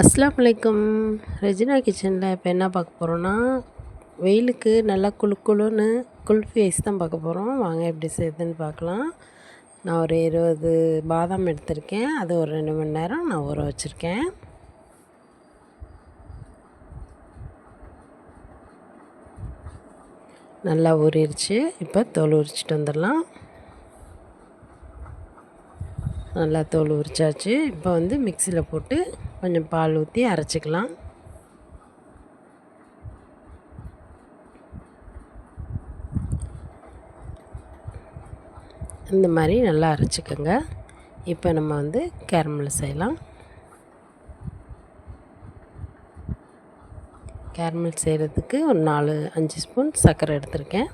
அஸ்லாம் வலைக்கம் ரெஜினா கிச்சனில் இப்போ என்ன பார்க்க போகிறோன்னா வெயிலுக்கு நல்லா குளு குளுன்னு குல்ஃபி ஐஸ் தான் பார்க்க போகிறோம் வாங்க எப்படி செய்யுதுன்னு பார்க்கலாம். நான் ஒரு இருபது பாதாம் எடுத்திருக்கேன். அது ஒரு ரெண்டு மணி நேரம் நான் ஊற வச்சுருக்கேன். நல்லா ஊறிடுச்சு இப்போ தோல் உரிச்சிட்டு வந்துடலாம். நல்லா தோல் உரிச்சாச்சு. இப்போ வந்து மிக்சியில் போட்டு கொஞ்சம் பால் ஊற்றி அரைச்சிக்கலாம். இந்த மாதிரி நல்லா அரைச்சிக்கோங்க. இப்போ நம்ம வந்து கேரமல் செய்யலாம். கேரமல் செய்கிறதுக்கு ஒரு நாலு அஞ்சு ஸ்பூன் சர்க்கரை எடுத்திருக்கேன்.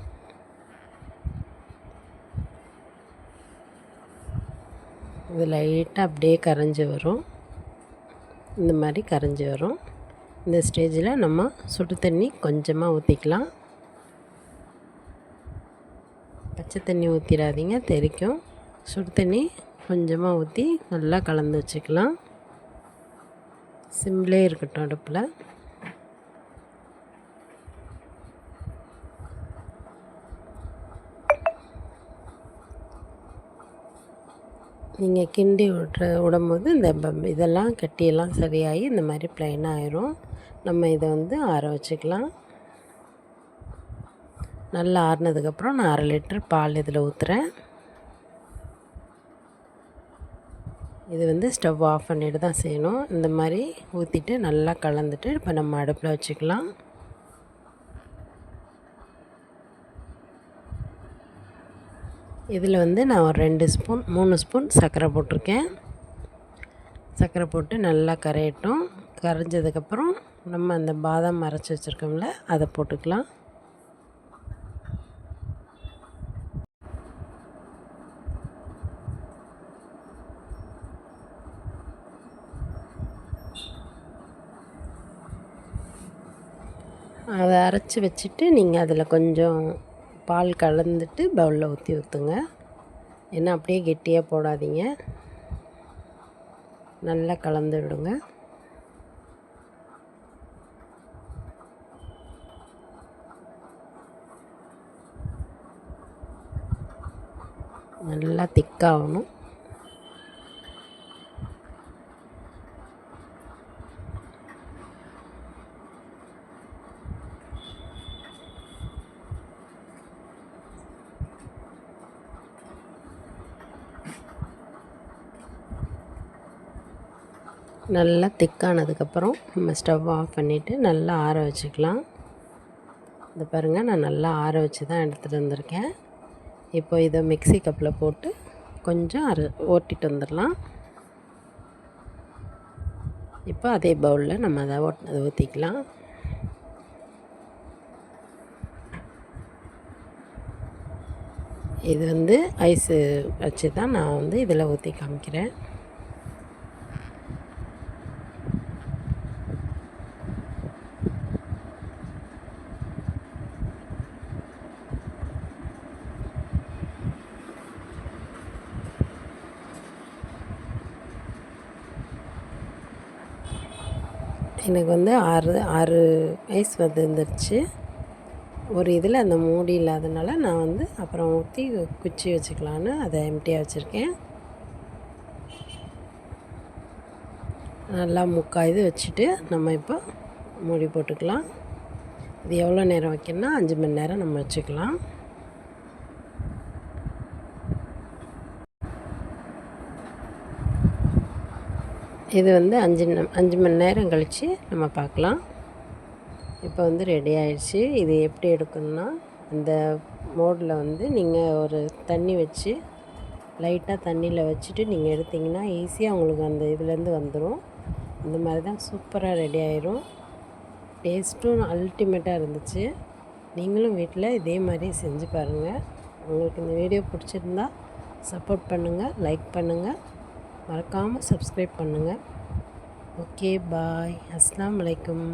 இது லைட்டாக அப்படியே கரைஞ்சி வரும். இந்த மாதிரி கரைஞ்சி வரும். இந்த ஸ்டேஜில் நம்ம சுடு தண்ணி கொஞ்சமாக ஊற்றிக்கலாம் பச்சை தண்ணி ஊற்றிடாதீங்க தெரிக்கும். சுடு தண்ணி கொஞ்சமாக ஊற்றி நல்லா கலந்து வச்சுக்கலாம். சிம்லே இருக்கட்டும் அடுப்பில். நீங்கள் கிண்டி விட்ற விடும்போது இந்த இதெல்லாம் கட்டியெல்லாம் சரியாகி இந்த மாதிரி ப்ளைனாக ஆயிரும். நம்ம இதை வந்து ஆற வச்சுக்கலாம். நல்லா ஆறினதுக்கப்புறம் நான் அரை லிட்டர் பால் இதில் ஊற்றுறேன் இது வந்து ஸ்டவ் ஆஃப் பண்ணிட்டு தான் செய்யணும். இந்த மாதிரி ஊற்றிட்டு நல்லா கலந்துட்டு இப்போ நம்ம அடுப்பில் வச்சுக்கலாம். இதில் வந்து நான் ஒரு ரெண்டு ஸ்பூன் மூணு ஸ்பூன் சர்க்கரை போட்டிருக்கேன். சர்க்கரை போட்டு நல்லா கரையட்டும். கரைஞ்சதுக்கப்புறம் நம்ம அந்த பாதாம் அரைச்சி வச்சுருக்கோம்ல அதை போட்டுக்கலாம். அதை அரைச்சி வச்சுட்டு நீங்கள் அதில் கொஞ்சம் பால் கலந்துட்டு பவுலில் ஊற்றி ஊற்றுங்க ஏன்னா அப்படியே கெட்டியாக போடாதீங்க. நல்லா கலந்து விடுங்க. நல்லா திக்காகணும் நல்லா திக்கானதுக்கப்புறம் நம்ம ஸ்டவ் ஆஃப் பண்ணிவிட்டு நல்லா ஆற வச்சுக்கலாம். இந்த பாருங்கள் நான் நல்லா ஆற வச்சு தான் எடுத்துகிட்டு வந்திருக்கேன். இப்போ இதை மிக்சி கப்பில் போட்டு கொஞ்சம் அரு ஓட்டிட்டு வந்துடலாம். இப்போ அதே பவுலில் நம்ம அதை ஓட் அதை ஊற்றிக்கலாம் இது வந்து ஐஸு வச்சு தான் நான் வந்து இதில் ஊற்றி காமிக்கிறேன். எனக்கு வந்து ஆறு ஆறு வயசு வந்துருந்துருச்சு. ஒரு இதில் அந்த மூடி இல்லாதனால நான் வந்து அப்புறம் ஊற்றி குச்சி வச்சுக்கலான்னு அதை எம்டியாக வச்சுருக்கேன். நல்லா முக்கால் இது வச்சுட்டு நம்ம இப்போ மூடி போட்டுக்கலாம். இது எவ்வளோ நேரம் வைக்கணும்னா அஞ்சு மணி நேரம் நம்ம வச்சுக்கலாம். இது வந்து அஞ்சு அஞ்சு மணி நேரம் கழித்து நம்ம பார்க்கலாம். இப்போ வந்து ரெடி ஆயிடுச்சு. இது எப்படி எடுக்கணும்னா அந்த மோடில் வந்து நீங்கள் ஒரு தண்ணி வச்சு லைட்டாக தண்ணியில் வச்சுட்டு நீங்கள் எடுத்திங்கன்னா ஈஸியாக உங்களுக்கு அந்த இதுலேருந்து வந்துடும் இந்த மாதிரி தான் சூப்பராக ரெடி ஆயிரும். டேஸ்ட்டும் அல்டிமேட்டாக இருந்துச்சு. நீங்களும் வீட்டில் இதே மாதிரி செஞ்சு பாருங்கள் உங்களுக்கு இந்த வீடியோ பிடிச்சிருந்தா சப்போர்ட் பண்ணுங்கள் லைக் பண்ணுங்கள் மறக்காமல் சப்ஸ்கிரைப் பண்ணுங்கள் ஓகே பாய் அஸ்லாம் வலைக்கம்